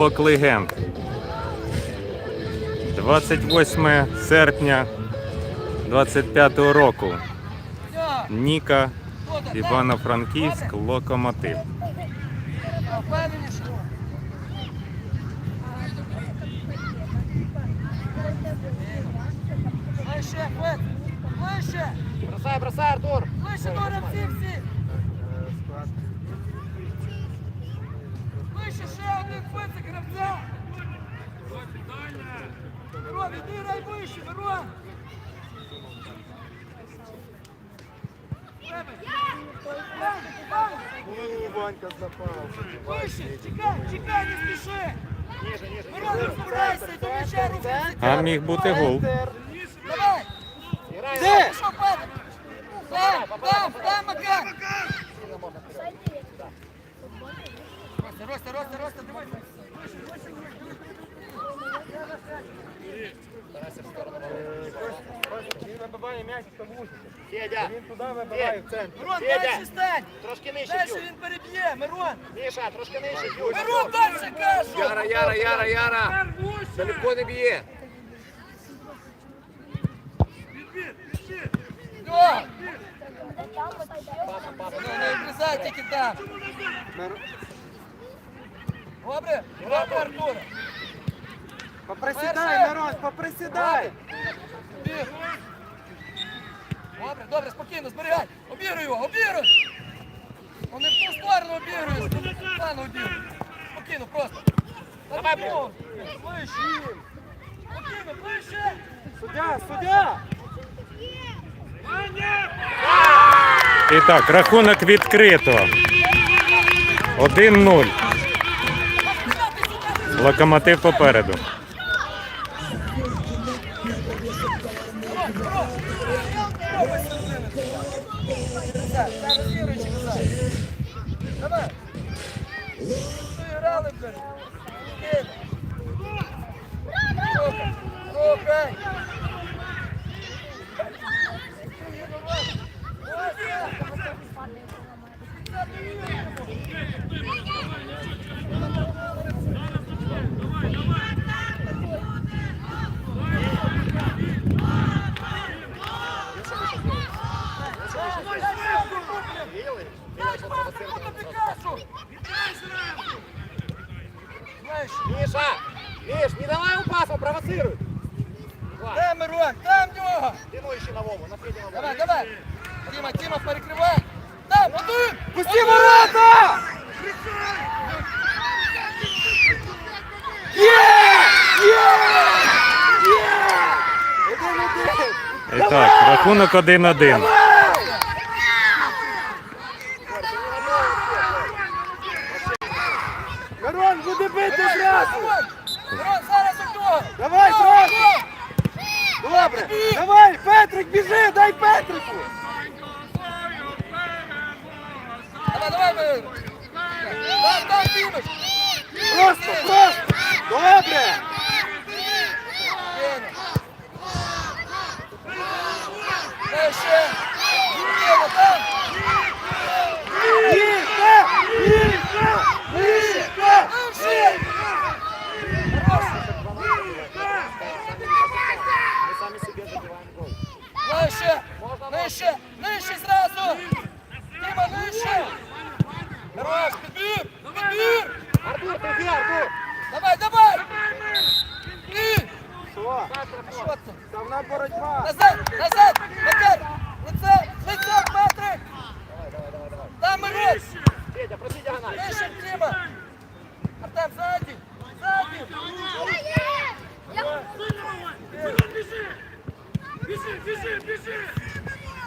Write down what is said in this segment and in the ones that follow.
Легенд. 28 серпня 25 року. Ніка, Івано-Франківськ, Локомотив. Фет, ближче, Бросай, бросай, Артур. ближче до гравців всі. Ближче ще один Фецик гравця. Мирон, іди грай вище, Мирон. Ванька запав. Вище, чекай, чекай, не спіши. Мирон, розправляйся, до м'яча руки. А міг бути гол. Давай. Де? Пішов, Петр. Там, там, там, Макар. Росте, росте, росте, росте, дивися. Він вибиває м'яч в таблушку. Федя. Він туди вибиває в центр. Мирон, Федя. дальше стань. Трошки нижче Дальше б'ють. він переб'є, Мирон. Міша, трошки нижче б'ють. Мирон, дальше кажу. Яра, Яра, Яра, Яра! Далеко не б'є! Все. Ну, не обрізай тільки там. Добре? Добре, Артур. Поприсідай, Мирон, поприсідай. Біг. Добре, добре, спокійно, зберігай. Обігруй його, обігруй. Он не в ту сторону обігрує, в ту. Спокійно, просто. Давай, Ближче. Спокійно, ближче. Суддя, суддя. І так, рахунок відкрито. 1-0. Локомотив попереду. Назад, там розігруючи назад. Давай. Що грали, блядь? Спокійно. Рухай, рухай. Знаєш, Міша, Міш, не давай ему пасу, провоцируй. Де Мирон? Там нього! Тяну еще на Вову, на Федя Давай, давай! Тіма, Тіма, перекривай! Там, подуй! Пусти ворота! І так, рахунок 1-1. Мирон, буде бити зразу! Мирон! Мирон, зараз у того! Давай, Го, зразу! го! Добре! Давай, Петрик, біжи, дай Петрику! Давай, давай! Там, там, Тімиш! Просто, просто! Добре! Спокійно! Дай ще! Спокійно, там! Міша! Міша! Міша! Ще! Хорош! Ми самі собі забиваємо гол. Нижче! Нижче! Нижче зразу! Тіма, нижче! Хорош, підбір! Підбір! Артур, ти де, Артур? Давай, давай! Ти! Що? Що це? Ставна боротьба. Назад! Назад! Макар! Лице! Лице, Петрик! Там Мирон! Федя, проси діагональ. Нижче, Тіма! Артем, ззаді! Ззаді!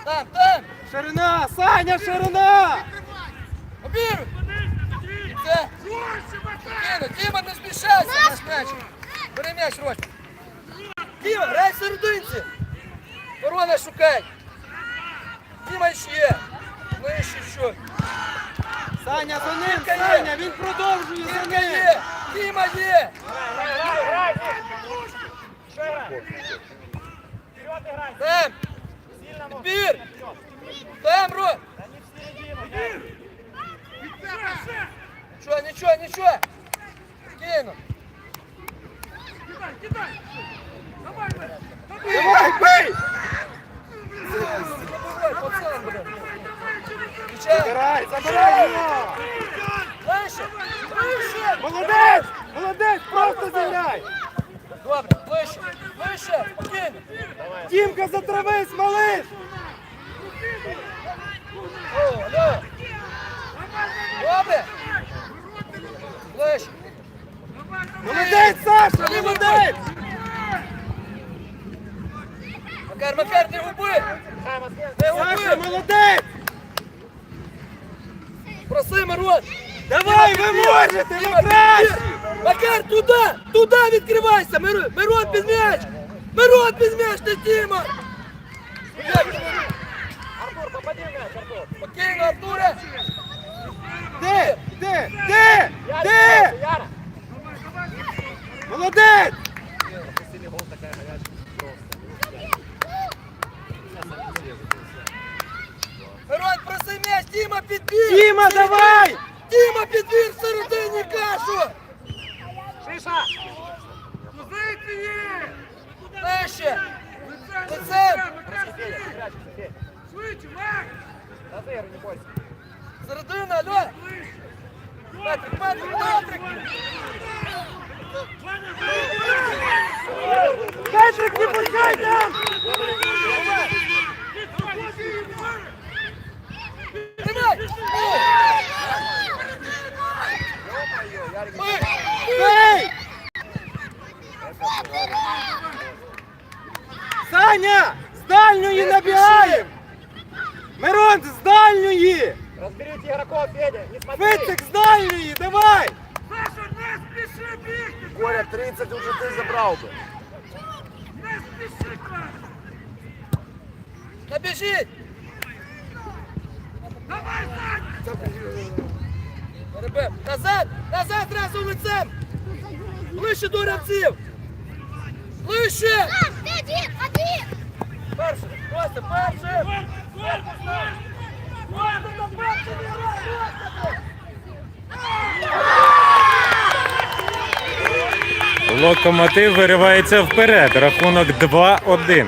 Там, там! Ширина, Саня, ширина! Обіру! Це! Не змішайся! Наш м'яч! Бери м'яч, Рось! Тіма, грай в серединці! Ворона шукай! Тіма ще! Нижче що! Саня, за ним, Саня, він продовжує за ним! є! Тіма є! Там! Підбір! Там, Ро! Нічого, нічого, нічого! Спокійно. Давай, бий! Забивай, пацан, блядь. Забирай, забирай! Вище, вище. Молодець! Молодець, просто зіграй! Добре, вище, вище, спокійно. Дімка, затравись, малиш! О, алло. Добре. Вище. Молодець, Саша, молодець! Макар, Макар, не губи. Саша, губи. молодець! Проси, Мирон. Давай, ви можете, ви кращі! Макар, туди, туди відкривайся. Мирон, Мирон під м'яч. Мирон під м'яч, не Тіма. Артур, попади мяч, Артур. Спокійно, Артуре. Де? Де? Де? Де? Молодець! Мирон, проси м'яч, Тіма підбір. Діма, давай! Тіма підбір в середині кашу. Шиша! Вище. Лицем. Назыр, не бойся. Середина, алло. Петрик, Петрик, Петрик. Петрик, не пускай там! Саня! З дальньої набігаємо! Мирон, з дальньої! Разберите игроков, Федя, не смотри. Вицик з дальньої, давай! Коля, 30 уже ты забрал бы. Набіжіть. Ребят, назад, назад зразу лицем. Ближче до гравців. Ближче. Один, один! Перший, Костя, перший. Костя, на перший не грай, Костя. Локомотив виривається вперед. Рахунок 2-1.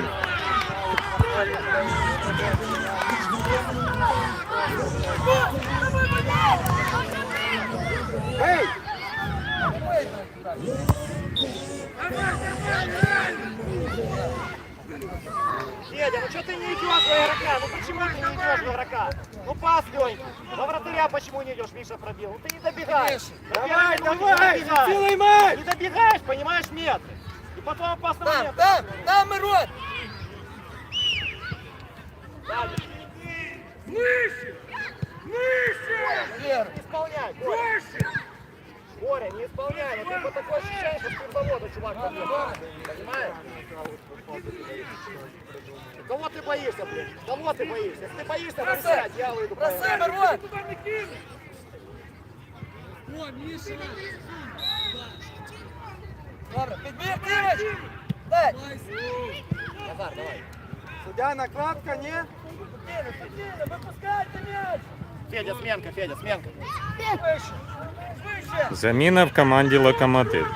Федя, ну что ты не идешь в игрока? Ну почему ты не идешь в игрока? Ну пас, Ленька. Во вратаря почему не идешь? Миша пробил. Ну ты не добегаешь. Давай, давай! Цілий матч! Не добегаешь, понимаешь, метры. И потом опасный Там, момент. там, там, Мирон. Валера. Не исполняй, Боря. Боря, не исполняй. Ну ты вот такое ощущение, что с завода, чувак, побежал. Понимаешь? Кого ты боишься, блин? Кого ты боишься? Если ты боишься, Проси, присядь, я выйду. проси, Мирон. Добре, підбір, Дімич. Дай. Назар, давай. Суддя накладка, ні? Спокійно, спокійно, випускайте м'яч. Федя, сменка, Федя, сменка. Вище. Вище. Заміна в команді Локомотив.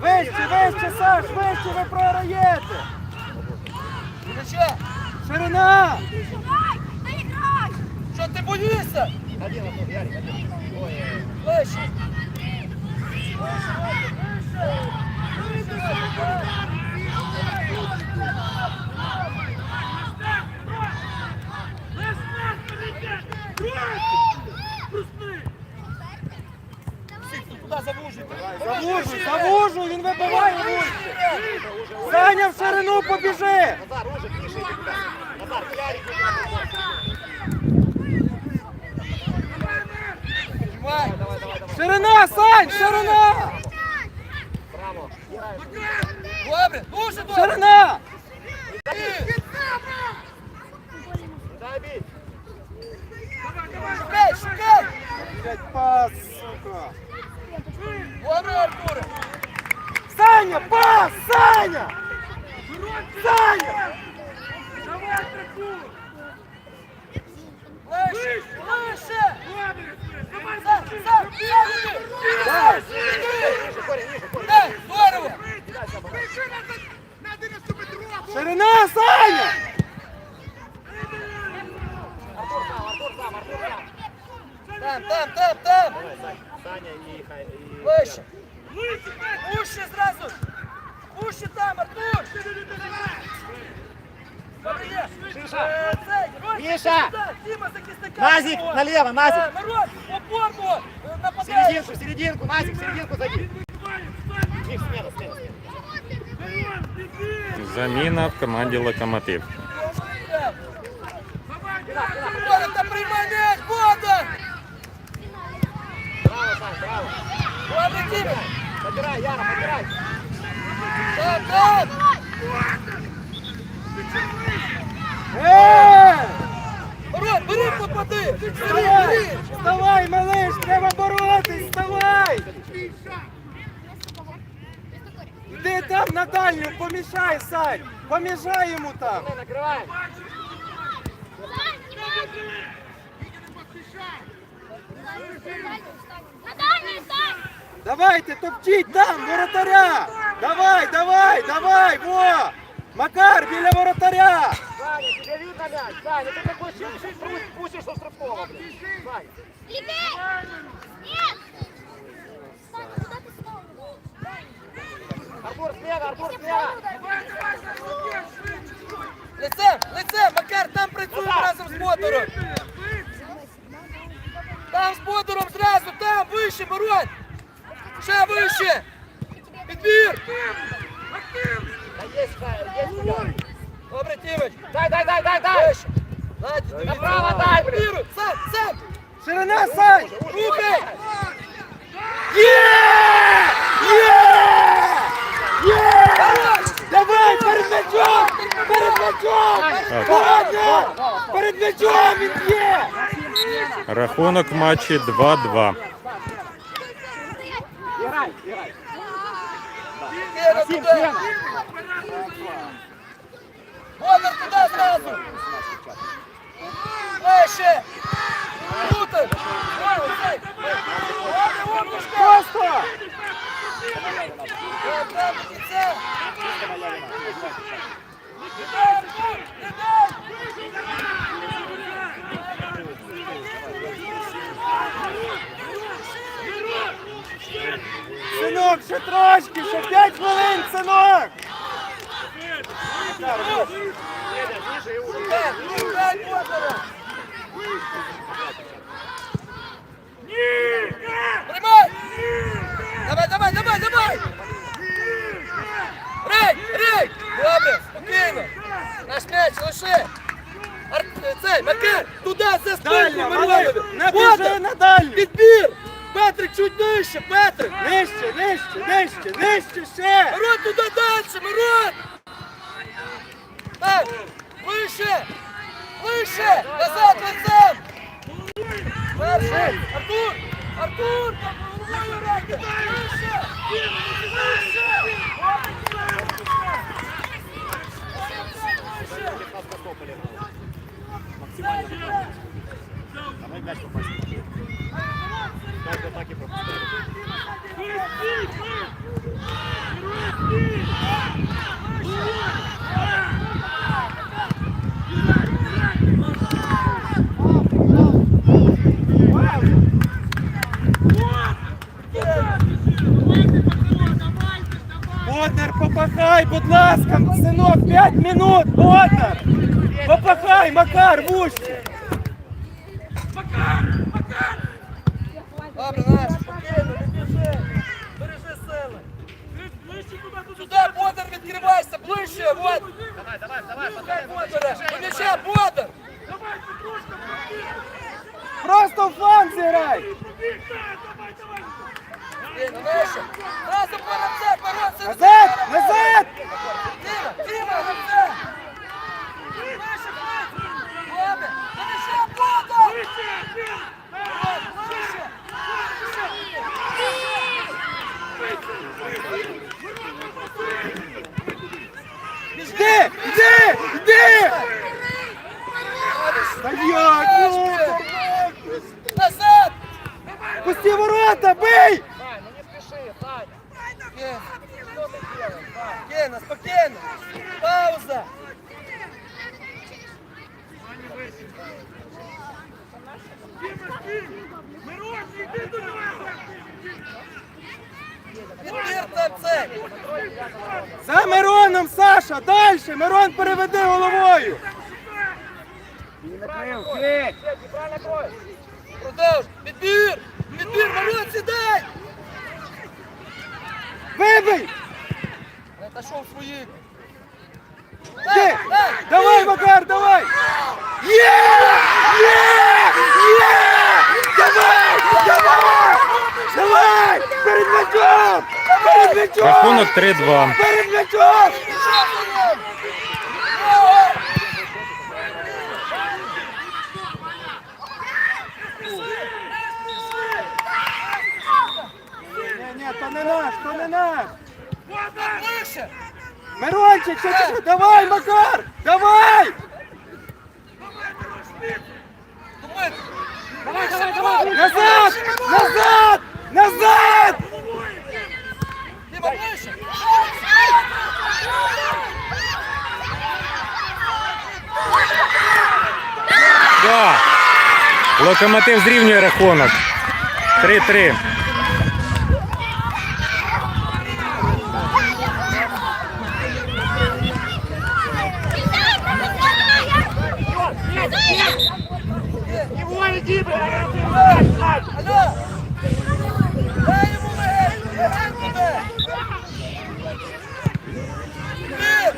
Вище, вище, Саш, вище, ви програєте! Ширина! Що ти боїшся? Ярик, один. Ой, Вище. Побіжи! Назар, иди туда. Назар, Ярик. Тримай. Давай, давай, давай. Ширина, Сань, ширина! Браво. Добре, дуже добре. Ширина! Дай бить. Шукай, шукай. Блять, пас, сука! Добре, Артуре. Саня, пас! Саня! Саня! Так, здорово! Ширина, Саня! Артур сам. Там, там, там, там! Саня, Саня и... Хай- и- Вище! Уші зразу! Уші там, Артур! Добре, є. Шиша. Е, цей, Рось, Міша. сюди, Діма, захисника. Назик, свого. налево, Назик. Е, Мирон, опорного, е, В нападає. серединку, в серединку, Назик, в серединку зайди. Миш, смена, смена, смена. Заміна в команді Локомотив. Богдан, та приймай м'яч, Богдан! Браво, Сань, браво. Ладно, Діма. Подбирай, Яра, подбирай. Мирон, бери, попади! Бери, малиш, треба боротись, вставай! Іди там на дальню, помішай, Сань! Помішай йому там! Мы накрываем. Давайте, топчіть там, воротаря! Давай, давай, давай, во! Макар, біля воротаря! Саня, тебе видно мяч? Саня, ты такой шум пустишь со штрафного, блин. Саня. Артур, слева, Артур, слева. Лицем, лицем, Макар, там працюємо разом з Ботором. Там з Ботором зразу, там, вище, Мирон. Ще вище. Підбір. Да есть, Саня, есть удар. Добре, Тімич. Дай, дай, дай, дай, дай. Дивіться. Направо дай, блін. Підбіру. Сам, сам. Ширина, Сань! Рухай. Є! Є! Є! Давай, перед м'ячом! Перед м'ячом! Ладно! Перед м'ячом він є! Рахунок матчі 2-2. Кіра Максим, туди. смена. Ботор туди зразу. Вище. Добре, Омнушка. Просто! Там, там, до кінця. Не дай, Артур, не дай. Синок, ще трошки, ще 5 хвилин, синок! Ботора. Приймай! Давай, давай, давай, давай! Рей, рей! Добре, спокійно! Наш м'яч лише! Ар... Цей, Маркер, туди, за спинку, Малиш, не біжи на дальню! Петрик, чуть нижче! Нижче, нижче, нижче, ще! Мирон, туди далі, Мирон! Так, вище! Вище! Назад лицем! Перший! Артур! Артур! Там головою грайте! Вище! Вище! Вище! Максимально. Давай мяч попасть. В атаке пропускали. Боднер, попахай, будь ласка, синок, 5 минут, Боднер! Попахай, Макар, вуще! Бодер, ближе, вот! Давай, давай, давай. Бодера! До м'яча, Бодер! Просто в фланг зіграй! Назад, назад! Діма, Діма, рамце! Вище, вище! Добре! До м'яча, Бодер! Вище! Йди, йди, йди! Та як? ну? Назад! Пусти ворота, бий! Сань, ну не спеши, Саня. Спокійно, Что ты делаешь, Сань? спокійно, спокійно. Пауза. Відбір там це. За Мироном, Саша, дальше! Мирон переведи головою! Продовж. Відбір. Відбір, Марон, сідай. Вибий! Та що в своїх? Ти! Давай, Макар, давай! Є! Є! Є! Давай! Давай! Давай! Перед м'ячом! Рахунок 3-2. Ні, ні, то не наш, то не наш! Мирончик, що ти? Давай, Макар! Давай, давай, давай. Назад! Назад! Назад! Да. Локомотив зрівнює рахунок. 3-3. Его иди, блядь. Сань. Алло. Дай йому легень. Легень туди. Відбір.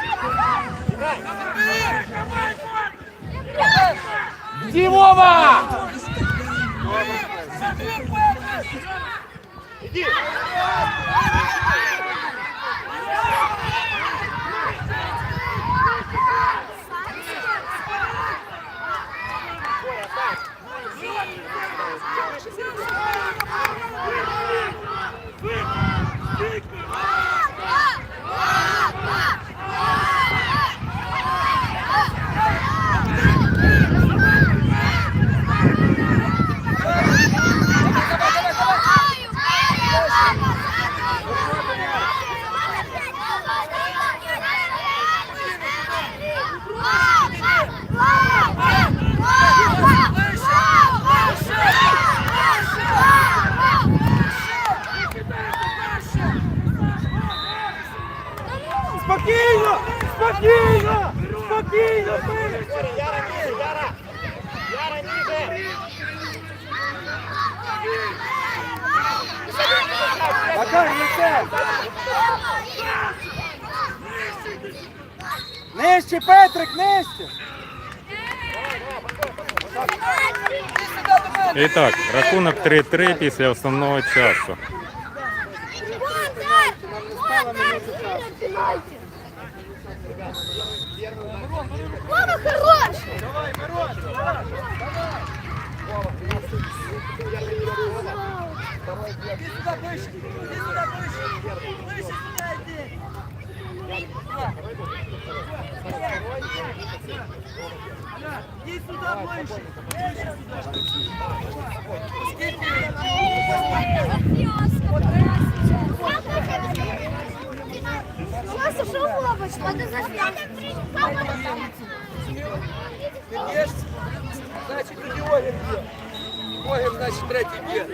Відбір. Иди, Вова! Відбір, Нижче, Петрик, нижче! І так, рахунок 3-3 після основного часу. Мама хорош! Іди сюди ближче. Іди сюди ближче. Ближче сюди йди. Іди сюди ближче. Ближче сюди. Скільки? Саша, що робиш? Надо заставити. Є? Значить, тоді Огір є. Огір, значить, третій є.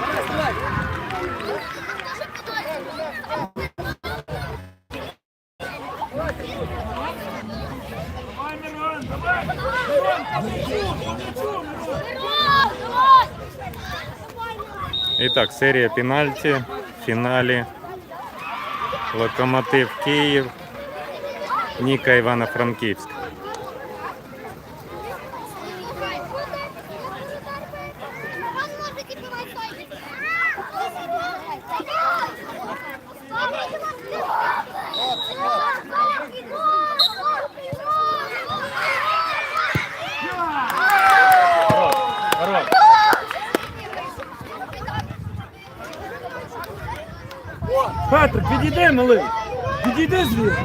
Давай, давай. І так, серія пенальті в фіналі. Локомотив Київ. Ніка Івано-Франківськ. Підійди, малий! Підійди звідси!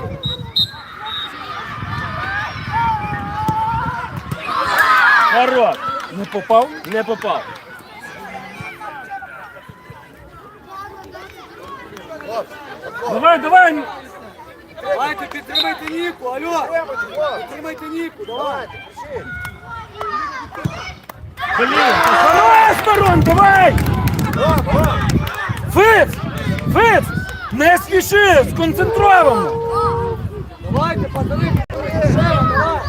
Хорош! Не попав? Не попав. Давай, давай! Давайте підтримайте Ніку, алло! Підтримайте Ніку, давай! Блін, давай, сторон, давай! Фиц! Фиц! Не спіши, сконцентровано! Давайте, пацани, давай!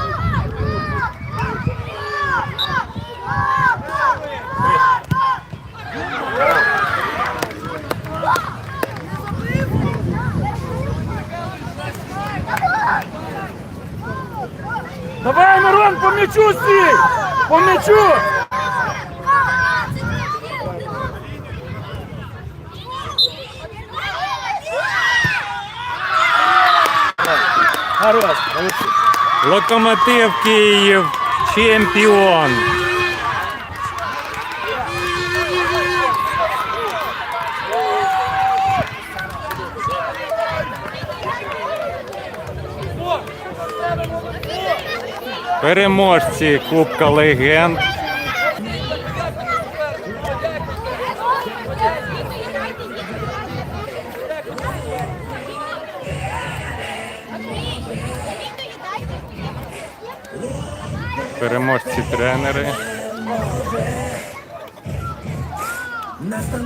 Давай, Мирон, по м'ячу стій! По м'ячу! Хорош. Локомотив Київ чемпіон. Переможці Кубка Легенд.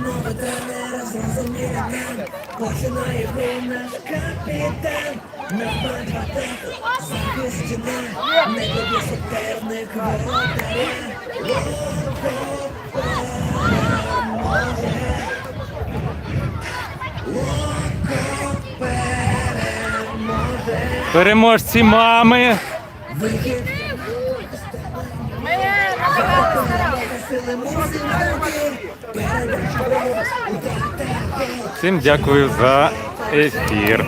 Настанови тренера зрозуміли нам, починає гру наш капітан. В атаку, захист стіна, не тобі суперник воротаря. Переможці мами. Всім дякую за ефір.